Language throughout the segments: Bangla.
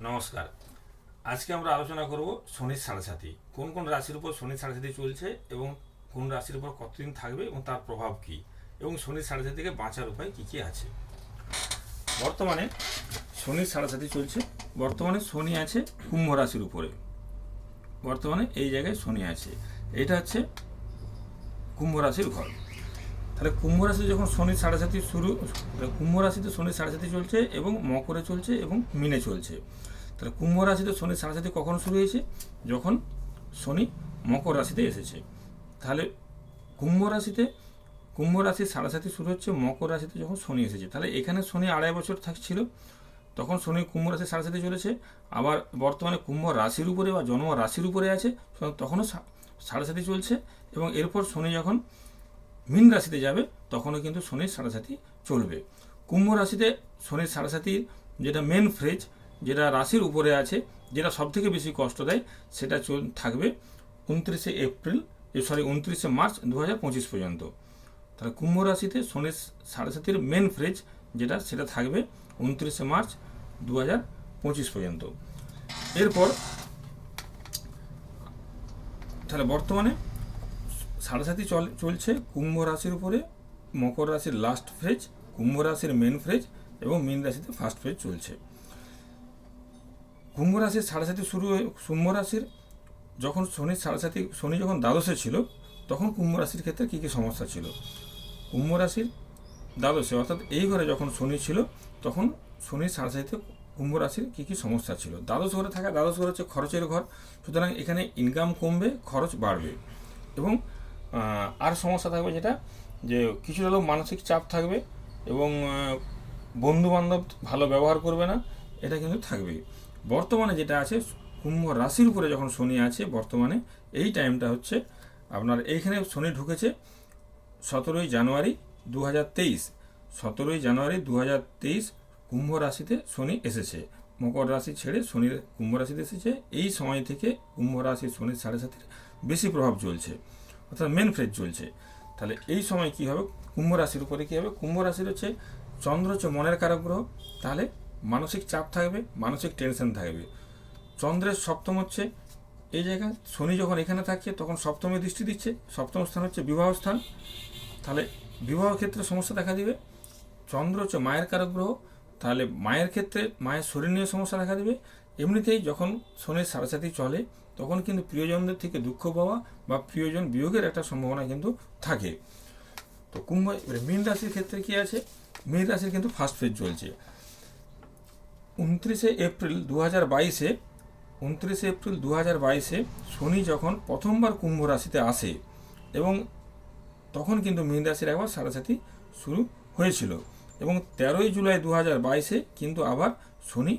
নমস্কার। আজকে আমরা আলোচনা করব শনির সাড়ে কোন কোন রাশির উপর শনির সাড়ে চলছে এবং কোন রাশির উপর কতদিন থাকবে এবং তার প্রভাব কী? এবং শনির সাড়ে থেকে বাঁচার উপায় কী কী আছে? বর্তমানে শনির সাড়ে চলছে। বর্তমানে শনি আছে কুম্ভ রাশির উপরে। বর্তমানে এই জায়গায় শনি আছে। এটা হচ্ছে কুম্ভ রাশির ঘর। তাহলে কুম্ভ রাশি যখন শনি সাড়ে সাথী শুরু কুম্ভ রাশিতে শনি সাড়ে সাথী চলছে এবং মকরে চলছে এবং মিনে চলছে। তাহলে কুম্ভ রাশিতে শনি সাড়ে সাথী কখন শুরু হয়েছে? যখন শনি মকর রাশিতে এসেছে। তাহলে কুম্ভ রাশিতে, কুম্ভ রাশির সাড়ে সাথী শুরু হচ্ছে, মকর রাশিতে যখন শনি এসেছে। তাহলে এখানে শনি আড়াই বছর থাকছিল তখন শনি কুম্ভ রাশির সাড়ে সাথে চলেছে। আবার বর্তমানে কুম্ভ রাশির উপরে বা জন্ম রাশির উপরে আছে। তখনও সাড়ে সাথে চলছে এবং এরপর শনি যখন মীন রাশিতে যাবে, তখনও কিন্তু শনির সাড়ে চলবে। কুম্ভ রাশিতে শনির সাড়ে যেটা মেন ফ্রেজ যেটা রাশির উপরে আছে, যেটা সব থেকে বেশি কষ্ট দেয়, সেটা থাকবে উনত্রিশে এপ্রিল সরি উনত্রিশে মার্চ দু হাজার পঁচিশ পর্যন্ত। তাহলে কুম্ভ রাশিতে শনির সাড়ে মেন ফ্রেজ যেটা, সেটা থাকবে উনত্রিশে মার্চ দু হাজার পঁচিশ পর্যন্ত। এরপর, তাহলে বর্তমানে সাড়ে চল, চলছে কুম্ভ রাশির উপরে, মকর রাশির লাস্ট ফ্রেজ কুম্ভ রাশির মেন ফ্রেজ এবং মীন রাশিতে ফার্স্ট ফ্রেজ চলছে। কুম্ভ রাশির সাড়ে সাথী শুরু হয়ে, কুম্ভ রাশির যখন শনির সাড়ে সাথী শনি যখন দ্বাদশে ছিল, তখন কুম্ভ রাশির ক্ষেত্রে কী কী সমস্যা ছিল? কুম্ভ রাশির দ্বাদশে, অর্থাৎ এই ঘরে যখন শনি ছিল, তখন শনির সাড়ে সাথীতে কুম্ভ রাশির কী কী সমস্যা ছিল? দ্বাদশ ঘরে থাকা, দ্বাদশ ঘর হচ্ছে খরচের ঘর, সুতরাং এখানে ইনকাম কমবে, খরচ বাড়বে এবং আর সমস্যা থাকবে যেটা, যে কিছুটা লোক মানসিক চাপ থাকবে এবং বন্ধু বান্ধব ভালো ব্যবহার করবে না, এটা কিন্তু থাকবে বর্তমানে যেটা আছে, কুম্ভ রাশির উপরে যখন শনি আছে, বর্তমানে এই টাইমটা হচ্ছে, আপনার এইখানে শনি ঢুকেছে সতেরোই জানুয়ারি দু হাজার তেইশ। সতেরোই জানুয়ারি দু হাজার তেইশ কুম্ভ রাশিতে শনি এসেছে। মকর রাশি ছেড়ে শনির কুম্ভ রাশিতে এসেছে। এই সময় থেকে কুম্ভ রাশির শনির সাড়ে সাথে বেশি প্রভাব চলছে। অর্থাৎ মেন ফ্রেজ চলছে। তাহলে এই সময় কী হবে? কুম্ভ রাশির উপরে কী হবে? কুম্ভ রাশির হচ্ছে চন্দ্র হচ্ছে মনের কারক গ্রহ তাহলে মানসিক চাপ থাকবে, মানসিক টেনশন থাকবে। চন্দ্রের সপ্তম হচ্ছে এই জায়গায় শনি যখন এখানে থাকছে তখন সপ্তমে দৃষ্টি দিচ্ছে। সপ্তম স্থান হচ্ছে বিবাহ স্থান। তাহলে বিবাহ ক্ষেত্রে সমস্যা দেখা দিবে। চন্দ্র হচ্ছে মায়ের কারক গ্রহ তাহলে মায়ের ক্ষেত্রে মায়ের শরীর নিয়ে সমস্যা দেখা দিবে। এমনিতেই যখন শনির সাড়ে চলে তখন কিন্তু প্রিয়জনদের থেকে দুঃখ পাওয়া বা প্রিয়জন বিয়োগের একটা সম্ভাবনা কিন্তু থাকে। তো কুম্ভ, এবারে মীন রাশির ক্ষেত্রে কি আছে? মীন রাশির কিন্তু ফার্স্ট ফেজ চলছে। উনত্রিশে এপ্রিল দু হাজার বাইশে, উনত্রিশে এপ্রিল দু হাজার বাইশে শনি যখন প্রথমবার কুম্ভ রাশিতে আসে এবং তখন কিন্তু মীন রাশির একবার সাড়ে শুরু হয়েছিল এবং তেরোই জুলাই দু হাজার বাইশে কিন্তু আবার শনি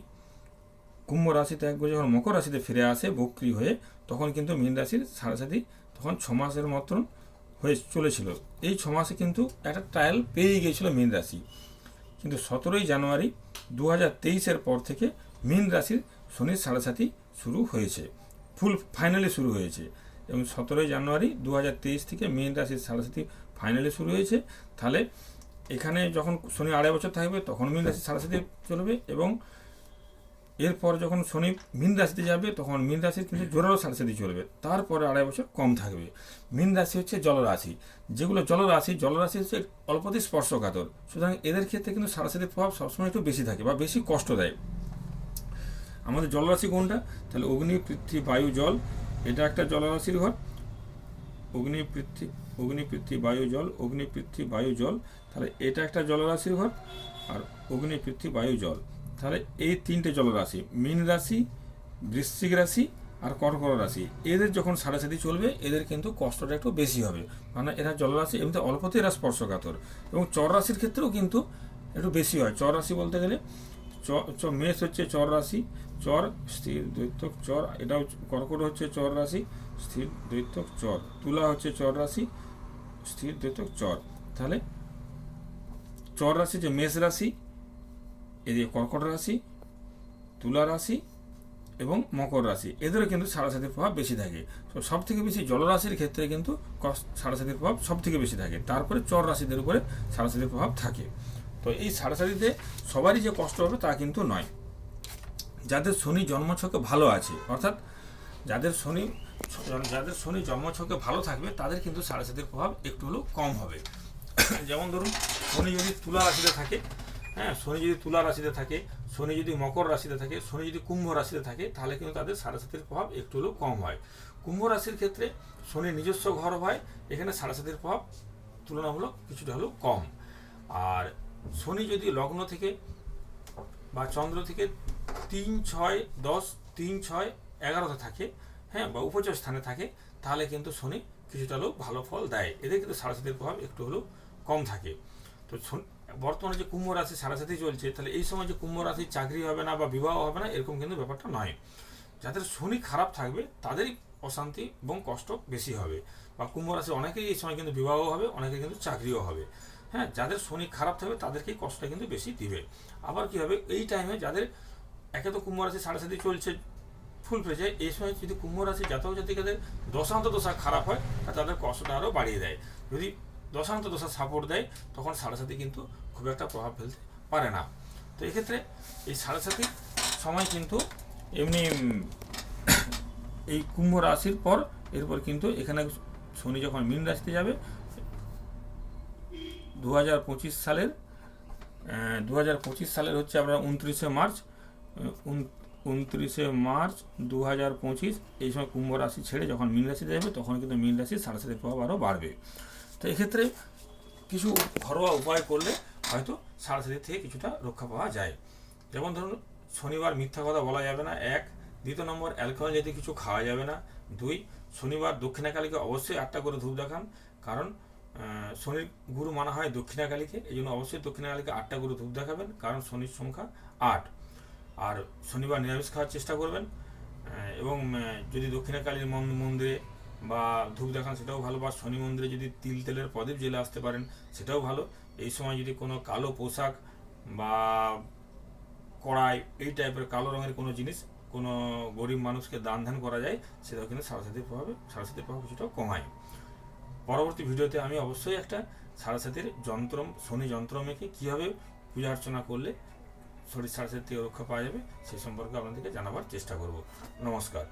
কুম্ভ রাশিতে একবার যখন মকর রাশিতে ফিরে আসে, বক্রি হয়ে, তখন কিন্তু মীন রাশির সাড়ে তখন ছ মাসের মতন হয়ে চলেছিল। এই ছ মাসে কিন্তু একটা ট্রায়াল পেয়ে গিয়েছিল মীন রাশি। কিন্তু সতেরোই জানুয়ারি দু হাজার তেইশের পর থেকে মীন রাশির শনির সাড়ে শুরু হয়েছে। ফুল ফাইনালি শুরু হয়েছে। এবং সতেরোই জানুয়ারি দু হাজার তেইশ থেকে মীন রাশির সাড়ে ফাইনালি শুরু হয়েছে। তাহলে এখানে যখন শনি আড়াই বছর থাকবে, তখন মীন রাশির সাড়ে চলবে এবং এরপর যখন শনি মীন রাশিতে যাবে, তখন মীন রাশির কিন্তু জোরালো সাড়ে চলবে। তারপরে আড়াই বছর কম থাকবে। মীন রাশি হচ্ছে জলরাশি। যেগুলো জলরাশি জলরাশি হচ্ছে অল্পতি স্পর্শকাতর। সুতরাং এদের ক্ষেত্রে কিন্তু সাড়ে প্রভাব সবসময় একটু বেশি থাকে বা বেশি কষ্ট দেয়। আমাদের জলরাশি কোনটা? তাহলে অগ্নি, পৃথ্বী, বায়ু, জল। এটা একটা জলরাশির ঘর। অগ্নি, পৃথ্বী অগ্নি, পৃথ্বী, বায়ু, জল। অগ্নি, পৃথ্বী, বায়ু, জল। তাহলে এটা একটা জলরাশির ঘর। আর অগ্নি, পৃথ্বী, বায়ু, জল। তাহলে এই তিনটে জলরাশি মীন রাশি, বৃশ্চিক রাশি আর কর্কট রাশি। এদের যখন সাড়ে সাথে চলবে, এদের কিন্তু কষ্টটা একটু বেশি হবে। মানে এরা জলরাশি এমনিতে অল্পতে এরা স্পর্শকাতর। এবং চর রাশির ক্ষেত্রেও কিন্তু একটু বেশি হয়। চর রাশি বলতে গেলে, চ চ, মেষ হচ্ছে চর রাশি, চর, স্থির, দৈত্যক, চর, এটাও কর্কট হচ্ছে চর রাশি, স্থির, দৈত্যক, চর। তুলা হচ্ছে চর রাশি, স্থির, দৈত্যক, চর। তাহলে চর রাশি যে মেষ রাশি এদিকে কর্কট রাশি, তুলা রাশি এবং মকর রাশি। এদেরও কিন্তু সাড়ে প্রভাব বেশি থাকে। তো সব থেকে বেশি জলরাশির ক্ষেত্রে কিন্তু সাড়ে সাতির প্রভাব সব থেকে বেশি থাকে। তারপরে চর রাশিদের উপরে সাড়ে প্রভাব থাকে। তো এই সাড়ে সাতিতে সবারই যে কষ্ট হবে তা কিন্তু নয়। যাদের শনি জন্মছকে ভালো আছে, অর্থাৎ যাদের শনি যাদের শনি জন্মছকে ভালো থাকবে, তাদের কিন্তু সাড়ে সাতির প্রভাব একটু হলেও কম হবে। যেমন ধরুন, শনি যদি তুলা রাশিতে থাকে হ্যাঁ শনি যদি তুলা রাশিতে থাকে, শনি যদি মকর রাশিতে থাকে, শনি যদি কুম্ভ রাশিতে থাকে, তাহলে কিন্তু তাদের সাড়ে সাতির প্রভাব একটু হলেও কম হয়। কুম্ভ রাশির ক্ষেত্রে শনির নিজস্ব ঘর হয়, এখানে সাড়ে সাতির প্রভাব তুলনামূলক কিছুটা হলেও কম। আর শনি যদি লগ্ন থেকে বা চন্দ্র থেকে তিন ছয় দশ, তিন ছয় এগারোতে থাকে হ্যাঁ বা উপচয় স্থানে থাকে, তাহলে কিন্তু শনি কিছুটা হলেও ভালো ফল দেয়। এদের কিন্তু সারাসাতির প্রভাব একটু হলেও কম থাকে। তো শন- বর্তমানে যে কুম্ভ রাশি সারাসাতি চলছে, তাহলে এই সময় যে কুম্ভ রাশির চাকরি হবে না বা বিবাহ হবে না, এরকম কিন্তু ব্যাপারটা নয়। যাদের শনি খারাপ থাকবে, তাদেরই অশান্তি এবং কষ্ট বেশি হবে। বা কুম্ভ রাশি অনেকেই এই সময় কিন্তু বিবাহ হবে অনেকে কিন্তু চাকরিও হবে। হ্যাঁ যাদের শনি খারাপ থাকবে তাদেরকেই কষ্টটা কিন্তু বেশি দিবে। আবার কি হবে, এই টাইমে যাদের, একে তো কুম্ভ রাশি সাড়ে সাথে চলছে, ফুল ফ্রেজে এই সময় যদি কুম্ভ রাশি জাতক জাতিকাদের দশান্ত দশা খারাপ হয় তাদের কষ্টটা আরও বাড়িয়ে দেয়। যদি দশান্ত দশা সাপোর্ট দেয়, তখন সাড়ে সাথে কিন্তু খুব একটা প্রভাব ফেলতে পারে না। তো এক্ষেত্রে এই সাড়ে সাথে সময় কিন্তু এমনি এই কুম্ভ রাশির পর এরপর কিন্তু এখানে শনি যখন মীন রাশিতে যাবে দু হাজার পঁচিশ সালের দু হাজার পঁচিশ সালের হচ্ছে আপনার উনত্রিশে মার্চ উনত্রিশে মার্চ দু হাজার পঁচিশ এই সময় কুম্ভ রাশি ছেড়ে যখন মীন রাশিতে যাবে, তখন কিন্তু মীন রাশির সাড়ে সাথে প্রভাব আরও বাড়বে। তো এক্ষেত্রে কিছু ঘরোয়া উপায় করলে হয়তো সাড়ে থেকে কিছুটা রক্ষা পাওয়া যায়। যেমন ধরুন, শনিবার মিথ্যা কথা বলা যাবে না। এক, দ্বিতীয় নম্বর, অ্যালকোহল জাতীয় কিছু খাওয়া যাবে না। দুই, শনিবার দক্ষিণাকালীকে অবশ্যই আটটা করে ধূপ দেখান। কারণ শনির গুরু মানা হয় দক্ষিণাকালীকে। এই জন্য অবশ্যই দক্ষিণাকালীকে আটটা গুরু ধূপ দেখাবেন। কারণ শনির সংখ্যা আট। আর শনিবার নিরামিষ খাওয়ার চেষ্টা করবেন। এবং যদি দক্ষিণাকালীর মন- মন্দিরে বা ধূপ দেখান সেটাও ভালো। বা শনি মন্দিরে যদি তিল তেলের প্রদীপ জেলে আসতে পারেন, সেটাও ভালো। এই সময় যদি কোনো কালো পোশাক বা কড়াই, এই টাইপের কালো রঙের কোনো জিনিস কোনো গরিব মানুষকে দান ধ্যান করা যায়, সেটাও কিন্তু সারাসাতির প্রভাবে সারাসাতির প্রভাব কিছুটা কমায়। পরবর্তী ভিডিওতে আমি অবশ্যই একটা সারাসাতির যন্ত্র, শনি যন্ত্র মেখে কীভাবে পূজা অর্চনা করলে শরীর সারাসাতি রক্ষা পাওয়া যাবে সেই সম্পর্কে আপনাদেরকে জানাবার চেষ্টা করব। নমস্কার।